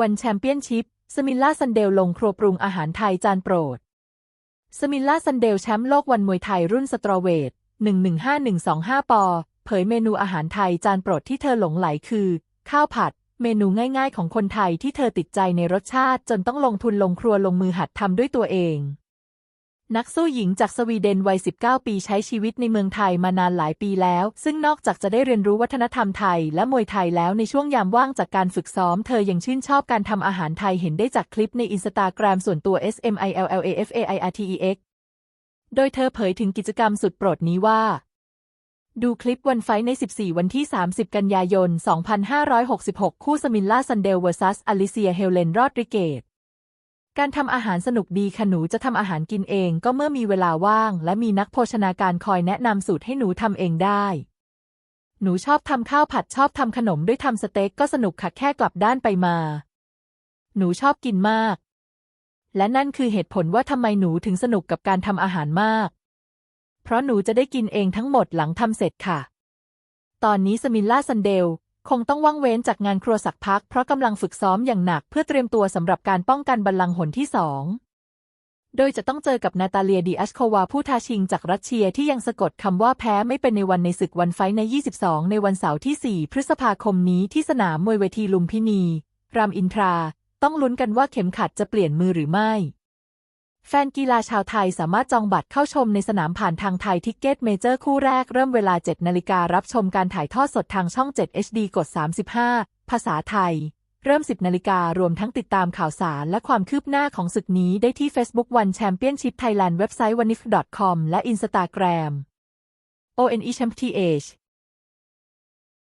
วันแชมเปี้ยนชิพ สมิลล่าซันเดลลงครัวปรุงอาหารไทยจานโปรด สมิลล่าซันเดลแชมป์โลกวันมวยไทยรุ่นสตรอเวท115125 ปอ เผยเมนูอาหารไทยจานโปรดที่เธอหลงไหลคือ ข้าวผัด เมนูง่ายๆ ของคนไทยที่เธอติดใจในรสชาติ จนต้องลงทุนลงครัวลงมือหัดทำด้วยตัวเอง นักสู้หญิงจากสวีเดนวัย 19 ปีใช้ชีวิตในเมืองไทยมานานหลายปีแล้ว ซึ่งนอกจากจะได้เรียนรู้วัฒนธรรมไทยและมวยไทยแล้วในช่วงยามว่างจากการฝึกซ้อม เธอยังชื่นชอบการทำอาหารไทยเห็นได้จากคลิปในอินสตาแกรมส่วนตัว SMILLAFAIRTEX โดยเธอเผยถึงกิจกรรมสุดโปรดนี้ว่าดูคลิปวันไฟใน 14 วันที่ 30 กันยายน 2566 คู่สมิลล่าซันเดล vs ออลิเซีย เฮเลน รอดริเกต การทำอาหารสนุกดีค่ะหนูจะทำอาหารกินเองก็เมื่อมีเวลาว่าง และมีนักโภชนาการคอยแนะนำสูตรให้หนูทำเองได้ หนูชอบทำข้าวผัดชอบทำขนมด้วยทำสเต็กก็สนุกค่ะแค่กลับด้านไปมา หนูชอบกินมาก และนั่นคือเหตุผลว่าทำไมหนูถึงสนุกกับการทำอาหารมาก เพราะหนูจะได้กินเองทั้งหมดหลังทำเสร็จค่ะ ตอนนี้สมิลล่าซันเดล คงต้องว่างเว้นจากงานครัวสักพักเพราะกำลังฝึกซ้อมอย่างหนักเพื่อเตรียมตัวสำหรับการป้องกันบัลลังก์หนที่สองโดยจะต้องเจอกับนาตาเลียดีอัชโควาผู้ท้าชิงจากรัสเซียที่ยังสะกดคำว่าแพ้ไม่เป็นในวันในศึกวันไฟใน 22 ในวันเสาร์ที่ 4 พฤษภาคมนี้ที่สนามมวยเวทีลุมพินี รามอินทรา ต้องลุ้นกันว่าเข็มขัดจะเปลี่ยนมือหรือไม่ แฟนกีฬาชาวไทยสามารถจองบัตรเข้าชมในสนามผ่านทางไทยทิกเก็ตเมเจอร์คู่แรกเริ่มเวลา 7 นาฬิการับชมการถ่ายทอดสดทางช่อง 7 HD กด 35 ภาษาไทย เริ่ม 10 นาฬิการวมทั้งติดตามข่าวสารและความคืบหน้าของศึกนี้ได้ที่ Facebook One Championship Thailand เว็บไซต์ wanif.com และ Instagram ONE Championship